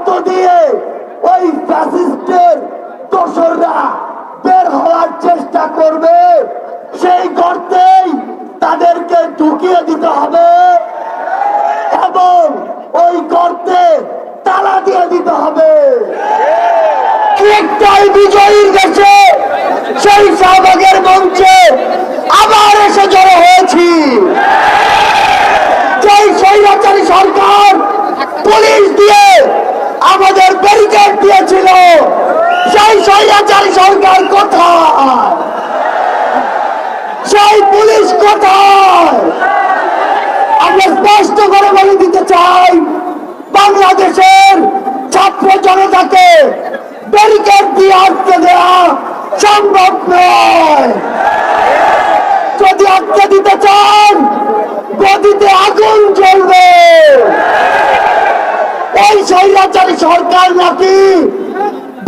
গর্ত দিয়ে ওই ফ্যাসিস্টের দোসররা বের হওয়ার চেষ্টা করবে। সেই গর্তেই তাদেরকে ঢুকিয়ে দিতে হবে এবং ওই গর্তে তালা দিয়ে দিতে হবে। একটাই বিজয়ীর দেশে সেই শাহবাগের মঞ্চে আবার এসে জড়ো হয়েছি। যেই স্বৈরাচারী সরকার পুলিশ দিয়ে আমাদের ব্যারিকেড দিয়েছিল সেই স্বৈরাচারী সরকার কোথায়? সেই পুলিশ কোথায়? আমরা স্পষ্ট করে বলে দিতে চাই, বাংলাদেশের ছাত্র জনতাকে ব্যারিকেড দিয়ে আটকে দেওয়া সম্ভব নয়। যদি আটকে দিতে চান, গদিতে আগুন জ্বলবে। এই স্বৈরাচারী সরকার নাকি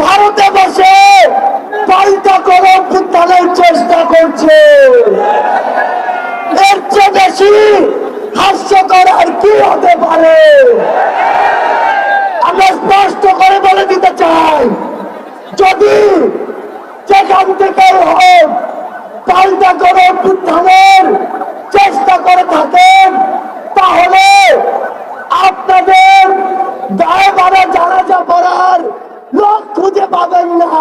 ভারতে বসে পাল্টা অভ্যুত্থানের চেষ্টা করছে। এর চেয়ে বেশি হাস্যকর আর কি হতে পারে? আমরা স্পষ্ট করে বলে দিতে চাই, যদি যেখান থেকে হোক পাল্টা করে অভ্যুত্থানের চেষ্টা করে থাকেন, তাহলে আপনাদের গায়ে বাড়া জানাজা পড়ার খুঁজে পাবেন না।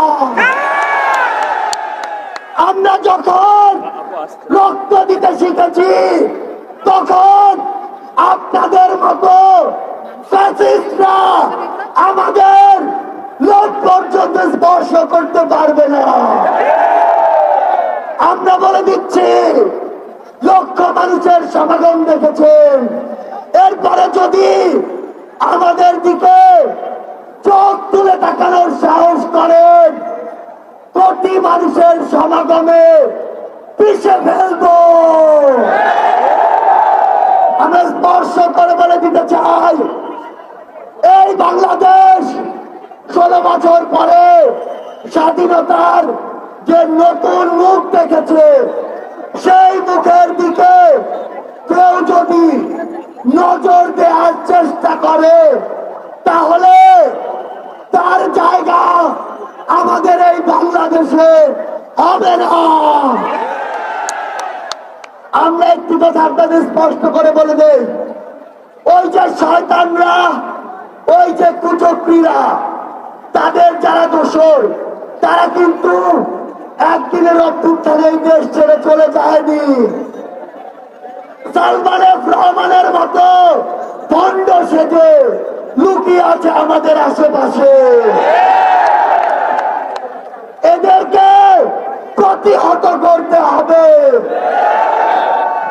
আমরা যখন রক্ত দিতে শিখেছি, তখন আপনাদের মতো আমাদের লোক পর্যন্ত স্পর্শ করতে পারবে না। আমরা বলে দিচ্ছি, লক্ষ মানুষের সমাগম দেখেছেন। এরপরে যদি আমাদের দিকে চোখ তুলে তাকানোর সাহস করেন। কোটি মানুষের সমাগমে পিছে ফেলব। আমরা স্পর্শ করে বলে দিতে চাই, এই বাংলাদেশ ষোলো বছর পরে স্বাধীনতার যে নতুন মুখ দেখেছে, সেই মুখের দিকে কেউ যদি নজর দেওয়ার চেষ্টা করে, তাহলে তার জায়গা আমাদের এই বাংলাদেশে হবে না। আমরা একটি কথা আপনাদের স্পষ্ট করে বলে দেই। ওই যে শয়তানরা, ওই যে কুচক্রীরা তাদের যারা দোষর, তারা কিন্তু একদিনের অভ্যুত্থানে এই দেশ ছেড়ে চলে যায়নি। সালমান এফ রহমানের মতো ভণ্ড সেজে লুকিয়ে আছে আমাদের আশেপাশে। এদেরকে প্রতিহত করতে হবে।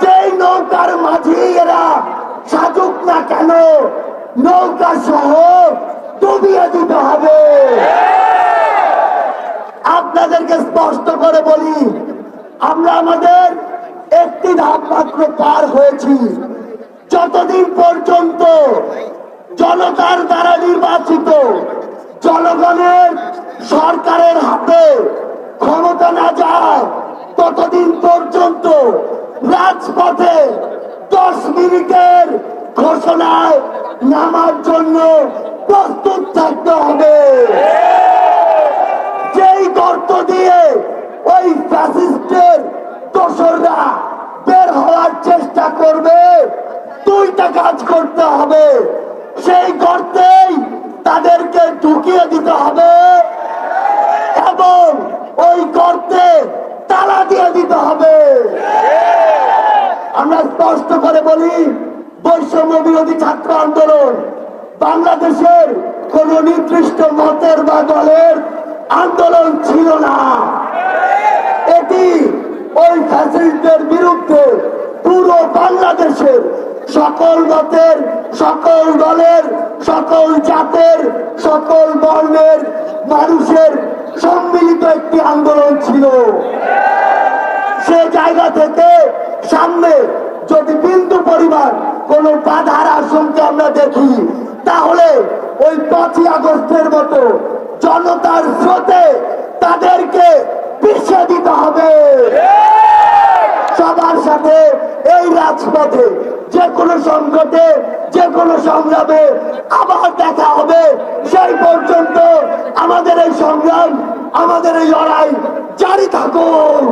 যেই নৌকার মাঝি এরা সাজুক না কেন, নৌকা সহ ডুবিয়ে দিতে হবে। আপনাদেরকে স্পষ্ট করে বলি, আমরা আমাদের একটি ধাপ মাত্র পার হয়েছি। যতদিন পর্যন্ত জনতার দ্বারা নির্বাচিত জনগণের সরকারের হাতে ক্ষমতা না যায় ততদিন পর্যন্ত রাজপথে দশ মিনিটের ঘোষণায় নামার জন্য প্রস্তুত থাকতে হবে। যেই গর্ত দিয়ে ওই ফ্যাসিস্টের দোসররা বের হওয়ার চেষ্টা করবে দুইটা কাজ করতে হবে সেই গর্তেই তাদেরকে ঢুকিয়ে দিতে হবে। এবং ওই গর্তে তালা দিয়ে দিতে হবে। আমরা স্পষ্ট করে বলি, বৈষম্য বিরোধী ছাত্র আন্দোলন বাংলাদেশের কোন নির্দিষ্ট মতের বা দলের আন্দোলন ছিল না। এটি ওই ফ্যাসিস্টদের বিরুদ্ধে পুরো বাংলাদেশের সকল মতের সকল দলের, সকল জাতের, সকল বর্ণের মানুষের সম্মিলিত একটি আন্দোলন ছিল। সে জায়গা থেকে সামনে যদি বিন্দু পরিমাণ কোন বাধার আশঙ্কা আমরা দেখি, তাহলে ওই পাঁচই আগস্টের মতো জনতার স্রোতে তাদেরকে পিছিয়ে দিতে হবে। সাথে এই রাজপথে যে কোনো সংকটে, যে কোনো সংগ্রামে আবার দেখা হবে। সেই পর্যন্ত আমাদের এই সংগ্রাম, আমাদের এই লড়াই জারি থাকুক।